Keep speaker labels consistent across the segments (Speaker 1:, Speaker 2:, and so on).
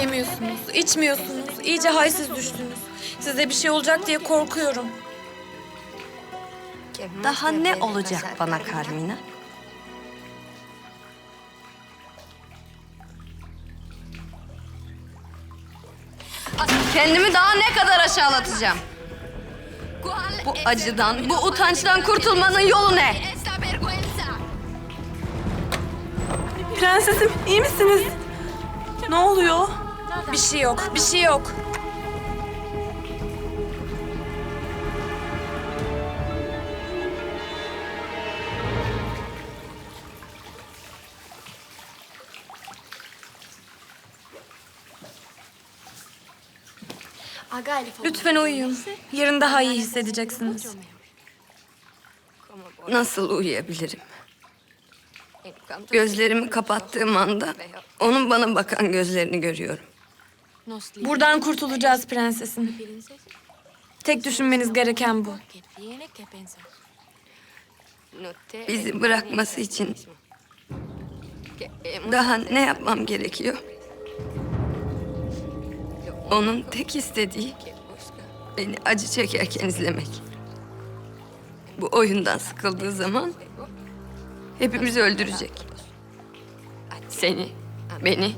Speaker 1: Yemiyorsunuz, içmiyorsunuz. İyice halsiz düştünüz. Size bir şey olacak diye korkuyorum.
Speaker 2: Daha ne olacak bana Carmina? Kadar aşağılatacağım? Bu acıdan, bu utançtan kurtulmanın yolu ne?
Speaker 3: Prensesim iyi misiniz? Ne oluyor?
Speaker 1: Bir şey yok, bir şey yok. Lütfen uyuyun. Yarın daha iyi hissedeceksiniz.
Speaker 2: Nasıl uyuyabilirim? Gözlerimi kapattığım anda onun bana bakan gözlerini görüyorum.
Speaker 1: Buradan kurtulacağız prensesim. Tek düşünmeniz gereken bu.
Speaker 2: Bizi bırakması için daha ne yapmam gerekiyor? Onun tek istediği beni acı çekerken izlemek. Bu oyundan sıkıldığı zaman hepimizi öldürecek. Seni, beni,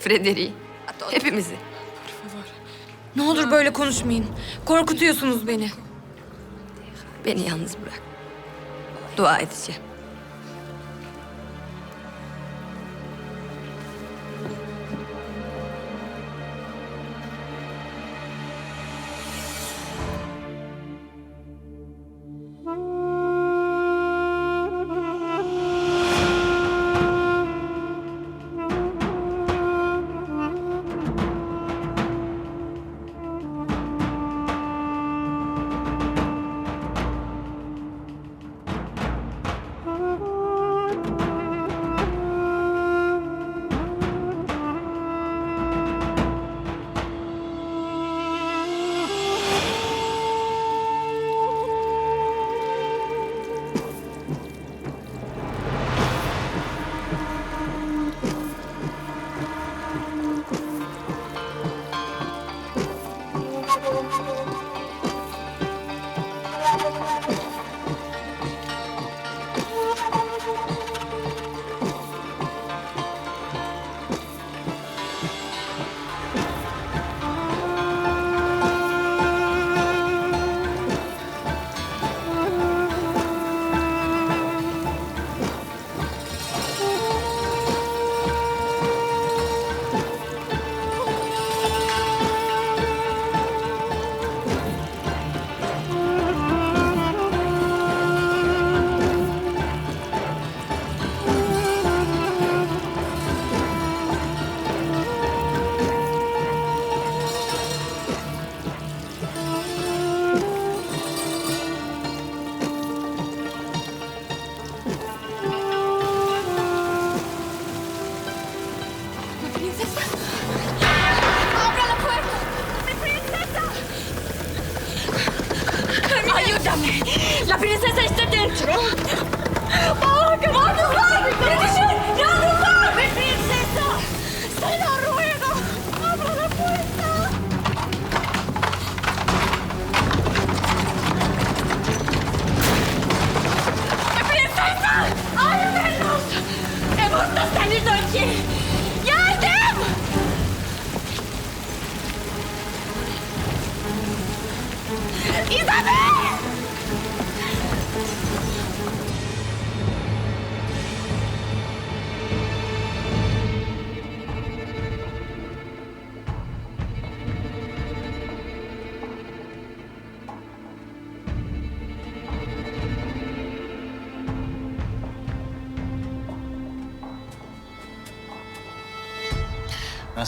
Speaker 2: Frederick'i, hepimizi.
Speaker 1: Ne olur böyle konuşmayın. Korkutuyorsunuz beni.
Speaker 2: Beni yalnız bırak. Dua edeceğim.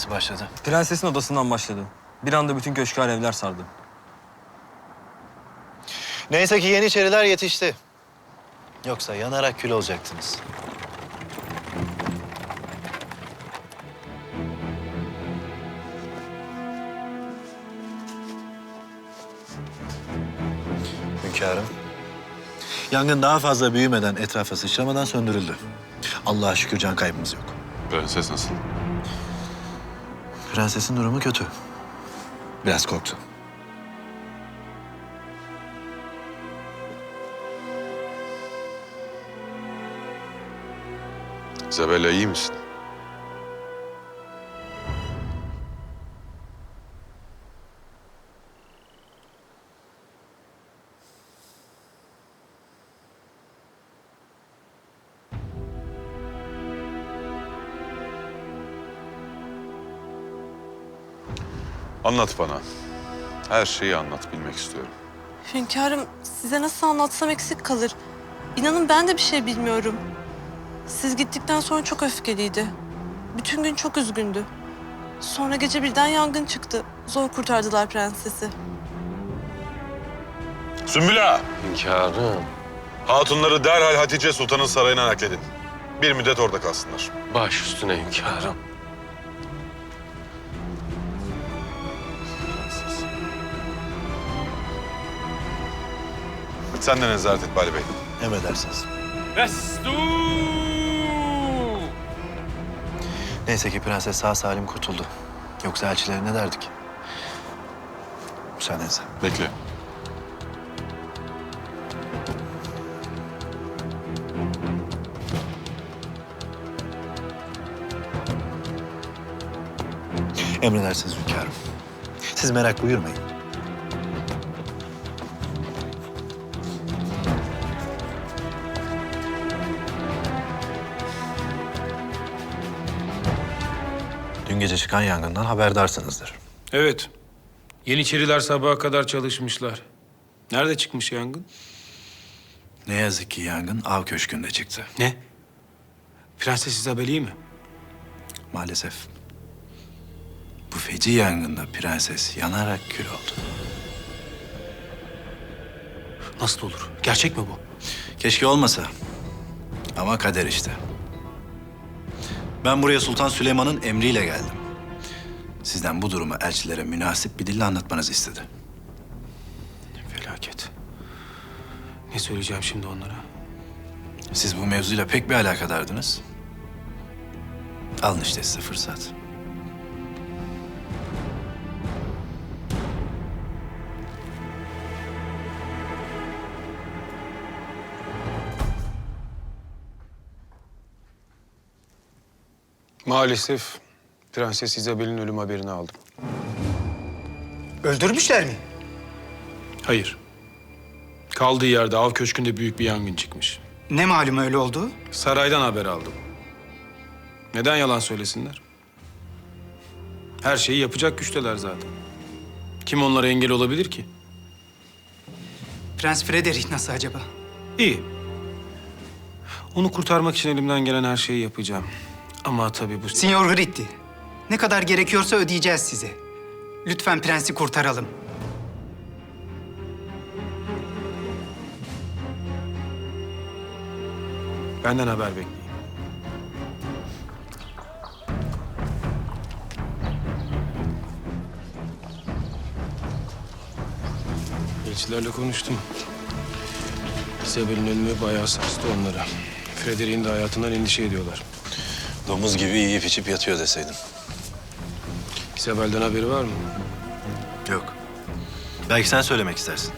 Speaker 4: nasıl başladı?
Speaker 5: Prensesin odasından başladı. Bir anda bütün köşkü alevler sardı.
Speaker 4: Neyse ki Yeniçeriler yetişti. Yoksa yanarak kül olacaktınız. Hünkârım. Yangın daha fazla büyümeden, etrafa sıçramadan söndürüldü. Allah'a şükür can kaybımız yok.
Speaker 6: Prenses nasıl?
Speaker 4: Prensesin durumu kötü. Biraz korktu.
Speaker 6: Isabella iyi misin? Anlat bana. Her şeyi anlat, bilmek istiyorum.
Speaker 3: Hünkârım size nasıl anlatsam eksik kalır. İnanın ben de bir şey bilmiyorum. Siz gittikten sonra çok öfkeliydi. Bütün gün çok üzgündü. Sonra gece birden yangın çıktı. Zor kurtardılar prensesi.
Speaker 6: Sümbüla!
Speaker 7: Hünkârım,
Speaker 6: Hatunları derhal Hatice Sultan'ın sarayına nakledin. Bir müddet orada kalsınlar.
Speaker 7: baş üstüne hünkârım.
Speaker 6: Sen de nezaret et Bali Bey.
Speaker 4: Emredersiniz. Neyse ki prenses sağ salim kurtuldu. Yoksa elçilere ne derdik? Müsaadenizle.
Speaker 6: Bekle.
Speaker 4: Emredersiniz hünkârım. Siz merak buyurmayın. Dün gece çıkan yangından haberdarsınızdır.
Speaker 8: Evet. Yeniçeriler sabaha kadar çalışmışlar. Nerede çıkmış yangın?
Speaker 4: Ne yazık ki yangın av köşkünde çıktı.
Speaker 8: Ne? Prenses Isabel iyi mi?
Speaker 4: Maalesef. Bu feci yangında prenses yanarak kül oldu.
Speaker 8: Nasıl olur? Gerçek mi bu?
Speaker 4: Keşke olmasa. Ama kader işte. Ben buraya Sultan Süleyman'ın emriyle geldim. Sizden bu durumu elçilere münasip bir dille anlatmanızı istedi.
Speaker 8: Felaket. Ne söyleyeceğim şimdi onlara?
Speaker 4: Siz bu mevzuyla pek bir alakadardınız. Alın işte size fırsat.
Speaker 8: Maalesef Prenses Isabel'in ölüm haberini aldım.
Speaker 9: Öldürmüşler mi?
Speaker 8: Hayır. Kaldığı yerde av köşkünde büyük bir yangın çıkmış.
Speaker 9: Ne malum öyle oldu?
Speaker 8: Saraydan haber aldım. Neden yalan söylesinler? Her şeyi yapacak güçteler zaten. Kim onlara engel olabilir ki?
Speaker 9: Prens Frederick nasıl acaba?
Speaker 8: İyi. Onu kurtarmak için elimden gelen her şeyi yapacağım. Ama tabii bu...
Speaker 9: Signor Gritti. Ne kadar gerekiyorsa ödeyeceğiz size. Lütfen prensi kurtaralım.
Speaker 8: Benden haber bekleyin. Elçilerle konuştum. Isabel'in ölümü bayağı sarstı onları. Frederick'in de hayatından endişe ediyorlar.
Speaker 4: Domuz gibi yiyip içip yatıyor deseydin.
Speaker 8: Isabel'den haberi var mı?
Speaker 4: Yok. Belki sen söylemek istersin.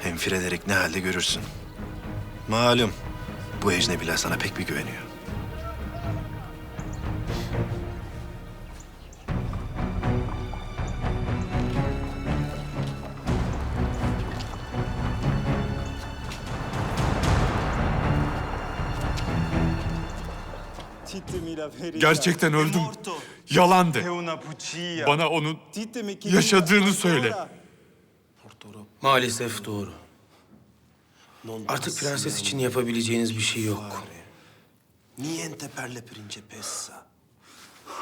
Speaker 4: Hem Frederick ne halde görürsün. Malum bu ecnebiler sana pek bir güveniyor.
Speaker 10: Gerçekten öldüm. Yalandı. Bana onun yaşadığını söyle.
Speaker 8: Maalesef doğru. Artık prenses için yapabileceğiniz bir şey yok.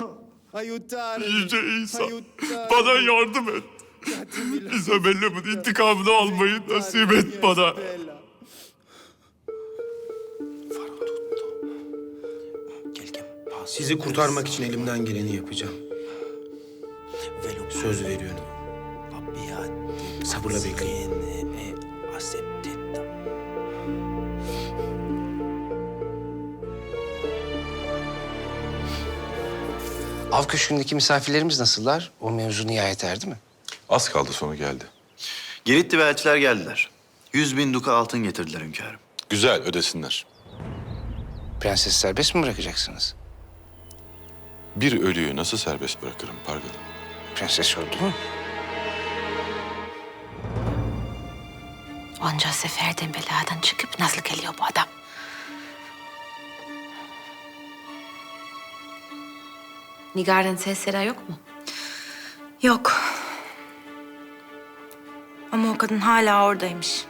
Speaker 10: Yüce İsa, bana yardım et. Isabella'mın intikamını almayı nasip et bana.
Speaker 8: Sizi kurtarmak için elimden geleni yapacağım. Söz veriyorum. Sabırla bekleyin.
Speaker 11: Av köşkündeki misafirlerimiz nasıllar? O mevzu nihayet erdi mi?
Speaker 6: Az kaldı sonu geldi.
Speaker 4: Giritli ve elçiler geldiler. Yüz bin duka altın getirdiler hünkârım.
Speaker 6: Güzel ödesinler.
Speaker 11: Prensesi serbest mi bırakacaksınız?
Speaker 6: Bir ölüyü nasıl serbest bırakırım Pargalı?
Speaker 11: Prenses öldü mü?
Speaker 12: Onca seferden beladan çıkıp nasıl geliyor bu adam?
Speaker 1: Nigar'ın sesleri yok mu?
Speaker 13: Yok. Ama o kadın hala oradaymış.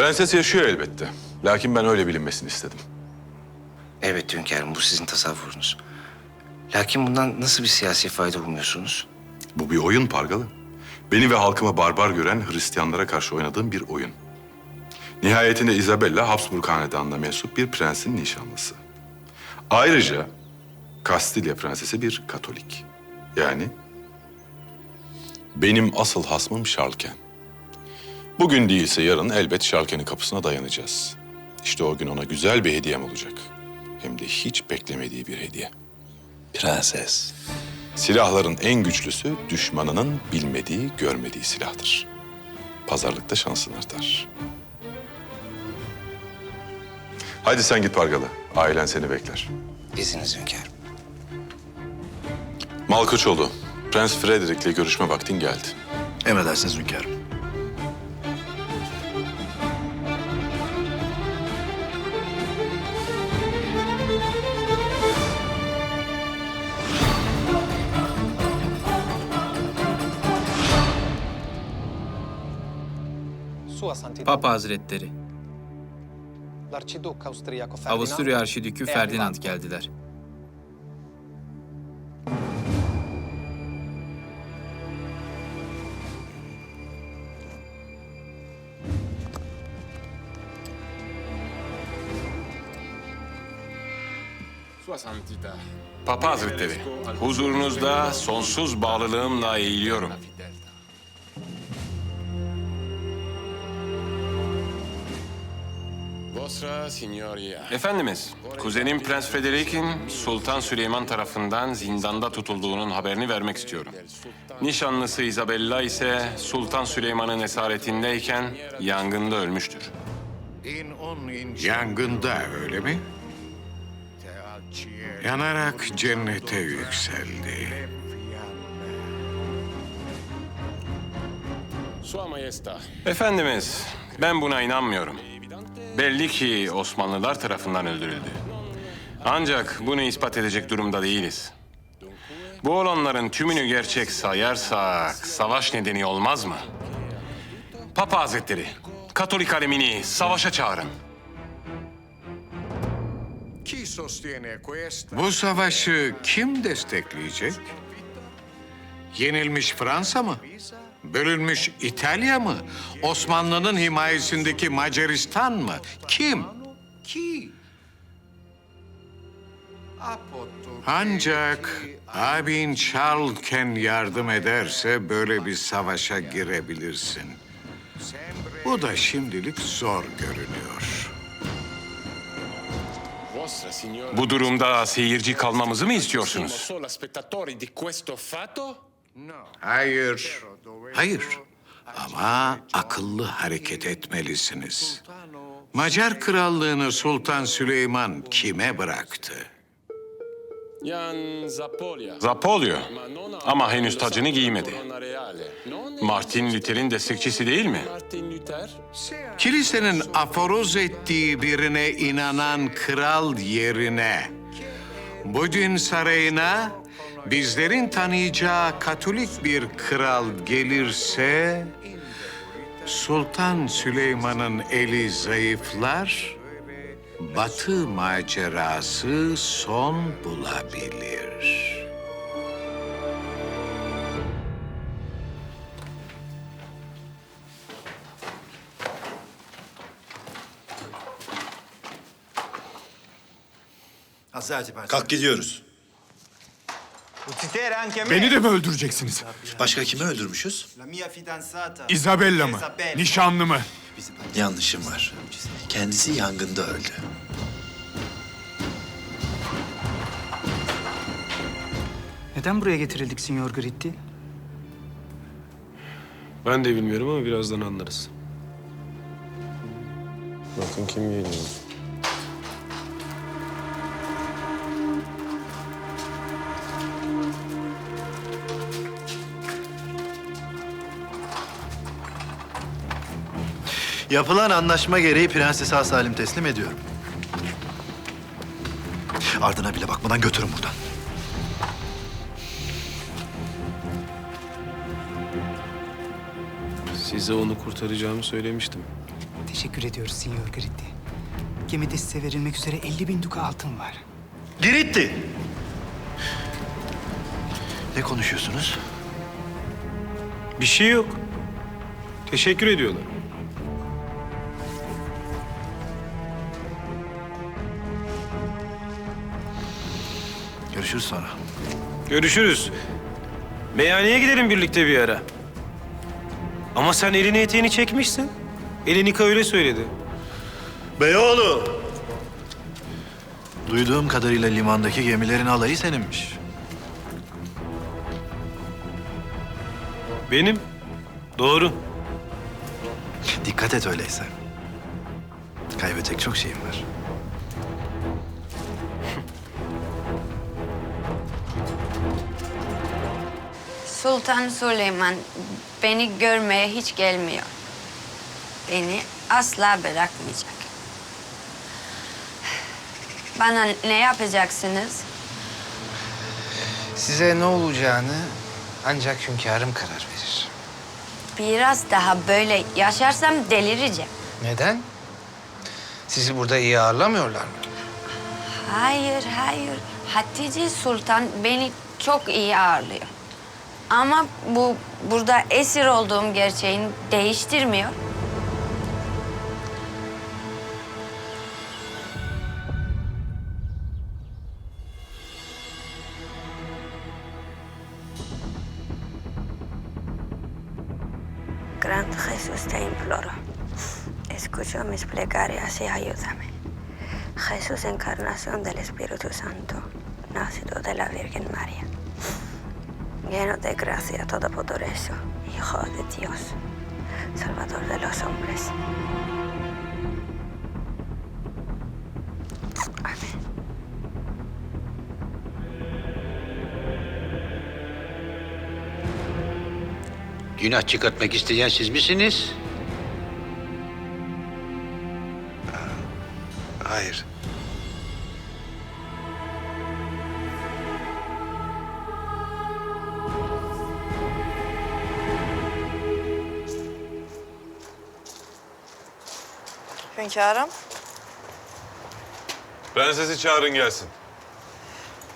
Speaker 6: Prenses yaşıyor elbette. Lakin ben öyle bilinmesini istedim.
Speaker 11: Evet hünkârım bu sizin tasavvurunuz. Lakin bundan nasıl bir siyasi fayda umuyorsunuz?
Speaker 6: Bu bir oyun Pargalı. Beni ve halkıma barbar gören Hristiyanlara karşı oynadığım bir oyun. Nihayetinde Isabella Habsburg hanedanına mensup bir prensin nişanlısı. Ayrıca Kastilya prensesi bir Katolik. Yani benim asıl hasmım Şarlken. Bugün değilse yarın elbet Şarlken'in kapısına dayanacağız. İşte o gün ona güzel bir hediyem olacak. Hem de hiç beklemediği bir hediye.
Speaker 4: Prenses.
Speaker 6: Silahların en güçlüsü düşmanının bilmediği, görmediği silahtır. Pazarlıkta şansın artar. Hadi sen git Pargalı. Ailen seni bekler.
Speaker 11: İzniniz hünkârım.
Speaker 6: Malkoçoğlu, Prens Frederick'le görüşme vaktin geldi.
Speaker 4: Emredersiniz hünkârım.
Speaker 14: Papa Hazretleri, Avusturya Arşidükü Ferdinand geldiler.
Speaker 10: Papa Hazretleri, huzurunuzda sonsuz bağlılığımla eğiliyorum. Efendimiz, kuzenim Prens Frederick'in Sultan Süleyman tarafından zindanda tutulduğunun haberini vermek istiyorum. Nişanlısı Isabella ise Sultan Süleyman'ın esaretindeyken yangında ölmüştür.
Speaker 15: Yangında öyle mi? Yanarak cennete yükseldi.
Speaker 10: Efendimiz, ben buna inanmıyorum. Belli ki Osmanlılar tarafından öldürüldü. Ancak bunu ispat edecek durumda değiliz. Bu olanların tümünü gerçek sayarsak savaş nedeni olmaz mı? Papa Hazretleri, Katolik alemini savaşa çağırın.
Speaker 15: Bu savaşı kim destekleyecek? Yenilmiş Fransa mı? Bölünmüş İtalya mı? Osmanlı'nın himayesindeki Macaristan mı? Kim? Ancak abin Charlesken yardım ederse böyle bir savaşa girebilirsin. Bu da şimdilik zor görünüyor.
Speaker 10: Bu durumda seyirci kalmamızı mı istiyorsunuz?
Speaker 15: Hayır. Hayır. Ama akıllı hareket etmelisiniz. Macar krallığını Sultan Süleyman kime bıraktı?
Speaker 10: Zapolyo. Ama henüz tacını giymedi. Martin Luther'in destekçisi değil mi?
Speaker 15: Kilisenin aforoz ettiği birine inanan kral yerine Budin sarayına bizlerin tanıyacağı Katolik bir kral gelirse Sultan Süleyman'ın eli zayıflar, Batı macerası son bulabilir.
Speaker 4: Kalk gidiyoruz.
Speaker 16: Beni de mi öldüreceksiniz?
Speaker 4: Başka kimi öldürmüşüz?
Speaker 16: Isabella mı? Nişanlı mı?
Speaker 4: Yanlışım var. Kendisi yangında öldü.
Speaker 9: Neden buraya getirildik Signor Gritti?
Speaker 8: Ben de bilmiyorum ama birazdan anlarız. Bakın kim geliyor.
Speaker 4: Yapılan anlaşma gereği prensesi sağ salim teslim ediyorum. Ardına bile bakmadan götürün buradan.
Speaker 8: Size onu kurtaracağımı söylemiştim.
Speaker 9: Teşekkür ediyoruz Signor Gritti. Gemide size verilmek üzere 50 bin duka altın var.
Speaker 4: Giritti. Ne konuşuyorsunuz?
Speaker 8: Bir şey yok. Teşekkür ediyorlar.
Speaker 4: Görüşürüz sonra.
Speaker 8: Görüşürüz. Meyhaneye gidelim birlikte bir ara. Ama sen elini eteğini çekmişsin. Elinika öyle söyledi.
Speaker 4: Beyoğlu! Duyduğum kadarıyla limandaki gemilerin alayı seninmiş.
Speaker 8: Benim. Doğru.
Speaker 4: Dikkat et öyleyse. Kaybedecek çok şeyim var.
Speaker 2: Sultan Süleyman beni görmeye hiç gelmiyor. Beni asla bırakmayacak. Bana ne yapacaksınız?
Speaker 11: Size ne olacağını ancak hünkârım karar verir.
Speaker 2: Biraz daha böyle yaşarsam delireceğim.
Speaker 11: Neden? Sizi burada iyi ağırlamıyorlar mı?
Speaker 2: Hayır, hayır. Hatice Sultan beni çok iyi ağırlıyor. Ama bu burada esir olduğum gerçeğini değiştirmiyor. Gran Jesús te imploro. Escucha mis plegarias y ayúdame. Jesús, encarnación del Espíritu Santo, nacido de la Virgen María. Lleno de gracia todopoderoso, Hijo de Dios, Salvador de los hombres.
Speaker 17: Günah çıkartmak isteyen siz misiniz?
Speaker 3: Hünkârım,
Speaker 18: Prensesi çağırın gelsin.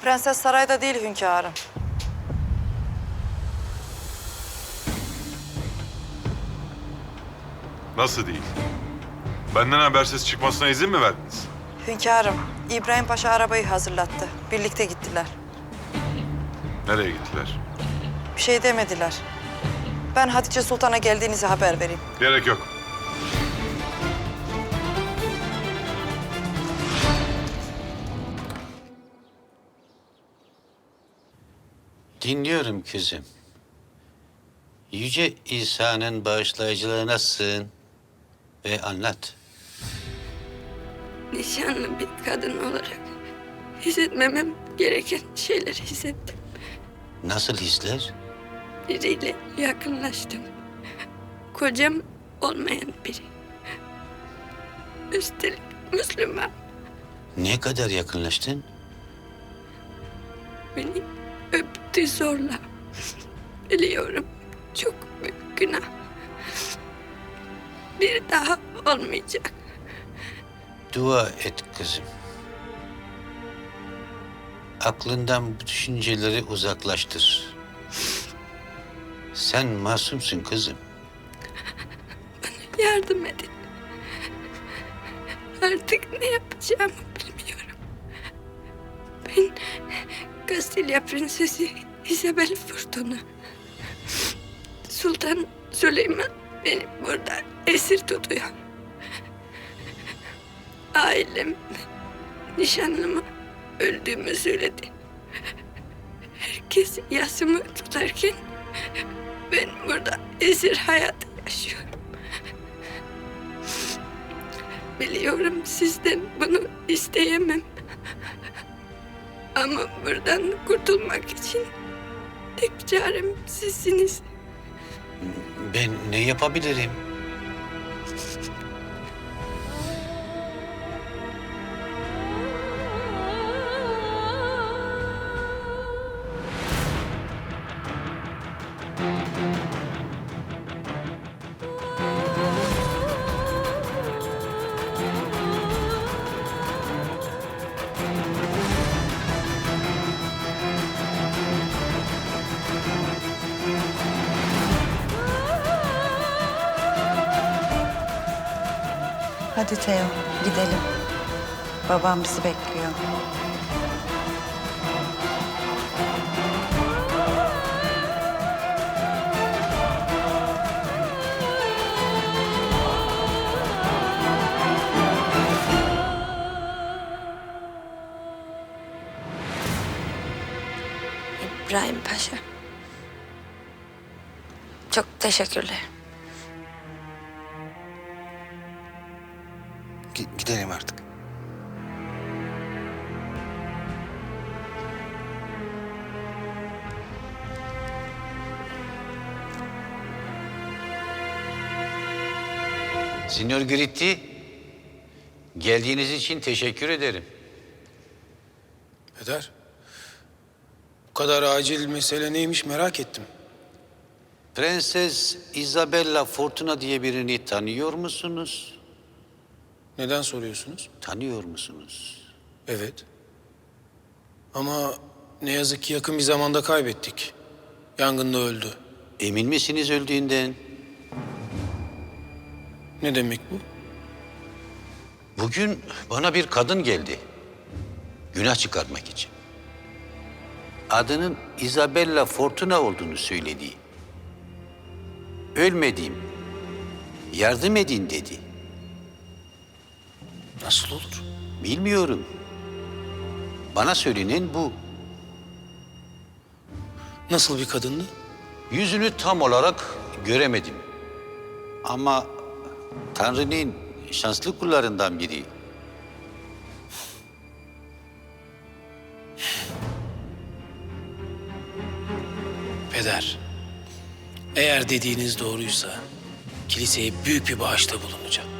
Speaker 3: prenses sarayda değil hünkârım.
Speaker 18: Nasıl değil? Benden habersiz çıkmasına izin mi verdiniz?
Speaker 3: Hünkârım, İbrahim Paşa arabayı hazırlattı. Birlikte gittiler.
Speaker 18: Nereye gittiler?
Speaker 3: Bir şey demediler. Ben Hatice Sultan'a geldiğinizi haber vereyim.
Speaker 18: Gerek yok.
Speaker 17: Dinliyorum kızım. Yüce İsa'nın bağışlayıcılığına sığın ve anlat.
Speaker 2: Nişanlı bir kadın olarak hissetmemem gereken şeyleri hissettim.
Speaker 17: Nasıl hisler?
Speaker 2: Biriyle yakınlaştım. Kocam olmayan biri. Üstelik Müslüman.
Speaker 17: Ne kadar yakınlaştın?
Speaker 2: Beni öptü zorla. Biliyorum çok büyük günah. Bir daha olmayacak.
Speaker 17: Dua et kızım. Aklından bu düşünceleri uzaklaştır. Sen masumsun kızım.
Speaker 2: Yardım edin. Artık ne yapacağımı bilmiyorum. Ben Kastilya prensesi Isabel Fortuna. Sultan Süleyman beni burada esir tutuyor. Ailem nişanlımı öldüğümü söyledi. Herkes yasımı tutarken ben burada esir hayatı yaşıyorum. Biliyorum sizden bunu isteyemem. Ama buradan kurtulmak için tek çarem sizsiniz.
Speaker 17: Ben ne yapabilirim?
Speaker 19: Hadi Teo, gidelim. Babam bizi bekliyor.
Speaker 2: İbrahim Paşa. Çok teşekkürler.
Speaker 17: Signor Gritti, geldiğiniz için teşekkür ederim.
Speaker 8: Peder. Bu kadar acil mesele neymiş merak ettim.
Speaker 17: Prenses Isabella Fortuna diye birini tanıyor musunuz?
Speaker 8: Neden soruyorsunuz?
Speaker 17: Tanıyor musunuz?
Speaker 8: Evet. Ama ne yazık ki yakın bir zamanda kaybettik. Yangında öldü.
Speaker 17: Emin misiniz öldüğünden?
Speaker 8: Ne demek bu?
Speaker 17: Bugün bana bir kadın geldi. Günah çıkarmak için. Adının Isabella Fortuna olduğunu söyledi. Ölmedim. Yardım edin dedi.
Speaker 8: Nasıl olur?
Speaker 17: Bilmiyorum. Bana söylenen bu.
Speaker 8: Nasıl bir kadındı?
Speaker 17: Yüzünü tam olarak göremedim. Ama Tanrı'nın şanslı kullarından biri.
Speaker 8: Peder. Eğer dediğiniz doğruysa kiliseye büyük bir bağışta bulunacağım.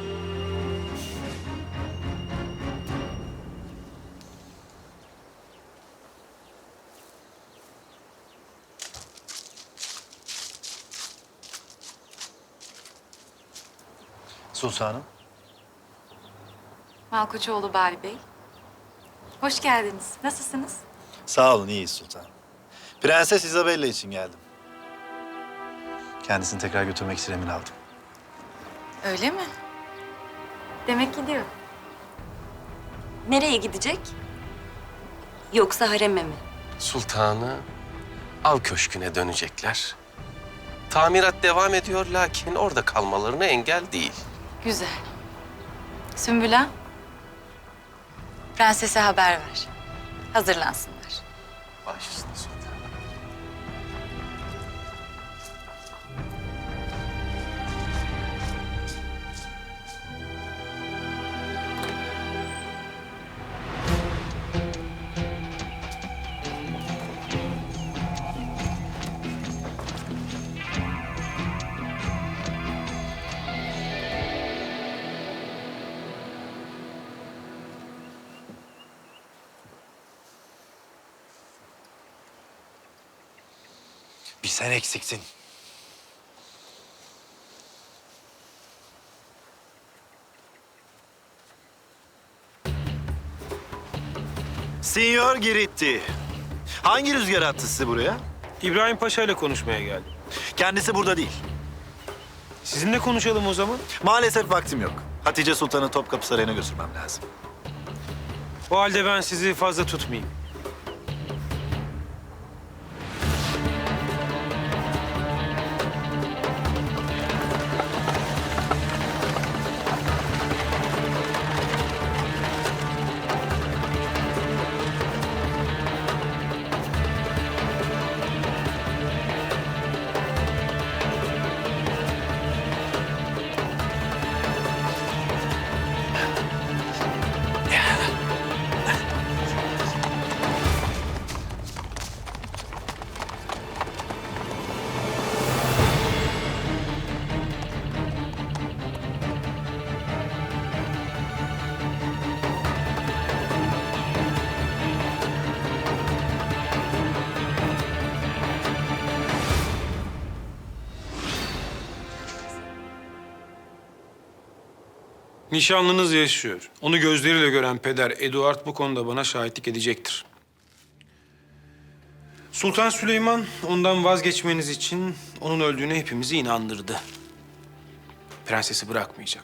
Speaker 4: Sultanım.
Speaker 20: Malkoçoğlu Bari Bey. Hoş geldiniz. Nasılsınız?
Speaker 4: Sağ olun, iyiyiz sultanım. Prenses Isabella için geldim. Kendisini tekrar götürmek için emin aldım.
Speaker 20: Öyle mi? Demek gidiyor.
Speaker 1: Nereye gidecek? Yoksa hareme mi?
Speaker 7: Sultanı av köşküne dönecekler. Tamirat devam ediyor lakin orada kalmalarına engel değil.
Speaker 20: Güzel. Sümbüla. Prensese haber ver. Hazırlansınlar.
Speaker 7: Baş
Speaker 4: sen eksiktin. Signor Giritti. Hangi rüzgar attı sizi buraya?
Speaker 8: İbrahim Paşa ile konuşmaya geldim.
Speaker 4: Kendisi burada değil.
Speaker 8: Sizinle konuşalım o zaman.
Speaker 4: Maalesef vaktim yok. Hatice Sultan'ı Topkapı Sarayı'na götürmem lazım.
Speaker 8: O halde ben sizi fazla tutmayayım. Nişanlınız yaşıyor. Onu gözleriyle gören peder Eduard bu konuda bana şahitlik edecektir. Sultan Süleyman ondan vazgeçmeniz için onun öldüğüne hepimizi inandırdı. Prensesi bırakmayacak.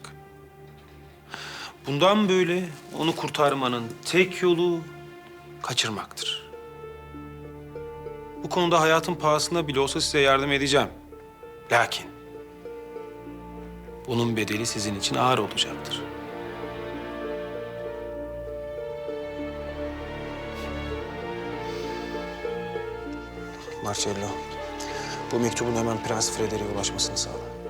Speaker 8: Bundan böyle onu kurtarmanın tek yolu kaçırmaktır. Bu konuda hayatın pahasına bile olsa size yardım edeceğim. Lakin bunun bedeli sizin için ağır olacaktır.
Speaker 21: Marcello, bu mektubun hemen Prens Frederick'e ulaşmasını sağla.